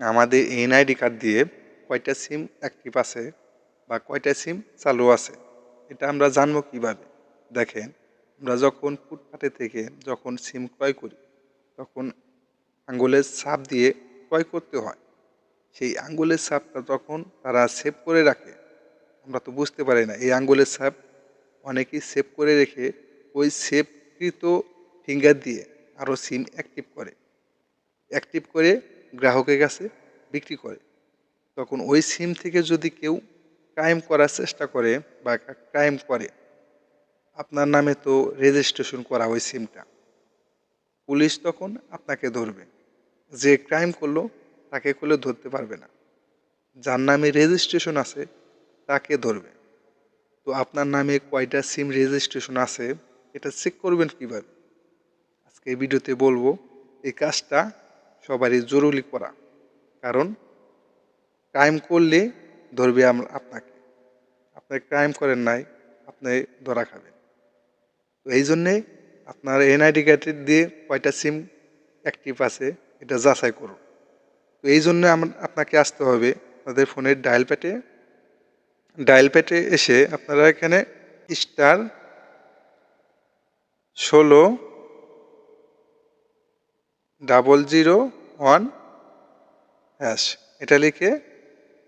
আমাদের NID card দিয়ে কয়টা সিম অ্যাক্টিভ আছে বা কয়টা সিম চালু আছে, এটা আমরা জানব কীভাবে? দেখেন, আমরা যখন ফুটপাতে থেকে যখন সিম ক্রয় করি, তখন আঙ্গুলের ছাপ দিয়ে ক্রয় করতে হয়। সেই আঙ্গুলের ছাপটা যখন তারা সেভ করে রাখে, আমরা তো বুঝতে পারি না, এই আঙ্গুলের ছাপ অনেকেই সেভ করে রেখে ওই সেভকৃত ফিঙ্গার দিয়ে আরও সিম অ্যাক্টিভ করে। অ্যাক্টিভ করে গ্রাহকের কাছে বিক্রি করে। তখন ওই সিম থেকে যদি কেউ ক্রাইম করার চেষ্টা করে বা ক্রাইম করে, আপনার নামে তো রেজিস্ট্রেশন করা ওই সিমটা। পুলিশ তখন আপনাকে ধরবে। যে ক্রাইম করল, তাকে করলে ধরতে পারবে না। যার নামে রেজিস্ট্রেশন আছে, তাকে ধরবে। তো আপনার নামে কয়টা সিম রেজিস্ট্রেশন আছে, এটা চেক করবেন কীভাবে? আজকে এই ভিডিওতে বলব, এই কাজটা সবারই জরুরি করা। কারণ ক্রাইম করলে ধরবে আপনাকে। আপনি ক্রাইম করেন নাই, আপনি ধরা খাবেন। তো এই জন্যে আপনার এনআইডি কার্ডের দিয়ে কয়টা সিম অ্যাক্টিভ আছে, এটা যাচাই করুন। তো এই জন্য আপনাকে আসতে হবে আপনাদের ফোনের ডায়াল প্যাটে ডায়াল প্যাটে এসে আপনারা এখানে স্টার ষোলো, ডাবল জিরো ওয়ান হ্যাশ এটা লিখে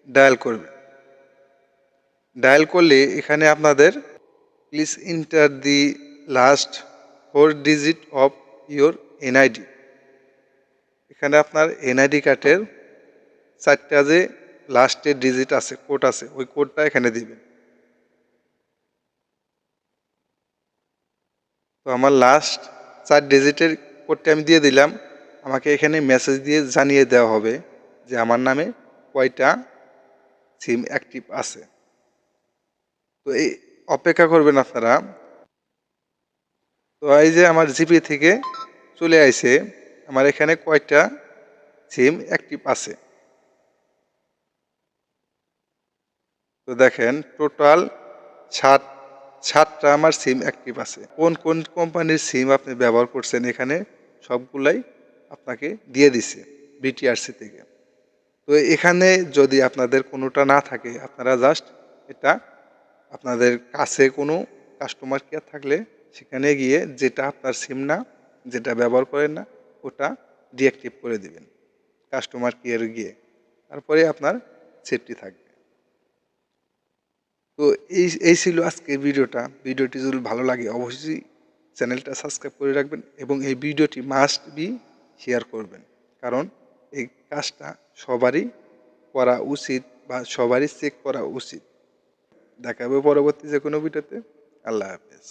ডায়াল করবে। ডায়াল করলে এখানে আপনাদের please enter the last four digit of your NID এখানে আপনার এনআইডি কার্ডের চারটা যে লাস্টের ডিজিট আছে কোড আছে, ওই কোডটা এখানে দিবেন। তো আমার লাস্ট চার ডিজিটের কোডটা আমি দিয়ে দিলাম। আমাকে এখানে মেসেজ দিয়ে জানিয়ে দেওয়া হবে যে আমার নামে কয়টা সিম অ্যাক্টিভ আছে। তো এই অপেক্ষা করবেন আপনারা। তো এই যে আমার জিপি থেকে চলে আইছে, আমার এখানে কয়টা সিম অ্যাক্টিভ আছে? তো দেখেন টোটাল ষাট ষাটটা আমার সিম অ্যাক্টিভ আছে। কোন কোন কোম্পানির সিম আপনি ব্যবহার করছেন এখানে? সবগুলাই আপনাকে দিয়ে দিছে বিটিআরসি থেকে। তো এখানে যদি আপনাদের কোনোটা না থাকে, আপনারা জাস্ট এটা আপনাদের কাছে কোনো কাস্টমার কেয়ার থাকলে সেখানে গিয়ে যেটা আপনার সিম না, যেটা ব্যবহার করেন না, ওটা ডিঅ্যাক্টিভ করে দিবেন কাস্টমার কেয়ার গিয়ে। তারপরে আপনার সেফটি থাকবে। তো এই এই ছিল আজকের ভিডিওটা। ভিডিওটি যদি ভালো লাগে, অবশ্যই চ্যানেলটা সাবস্ক্রাইব করে রাখবেন এবং এই ভিডিওটি মাস্ট বি শেয়ার করবেন। কারণ এই কাজটা সবারই করা উচিত বা সবারই চেক করা উচিত। দেখাবে পরবর্তী যে কোনো ভিডিওতে। আল্লাহ হাফেজ।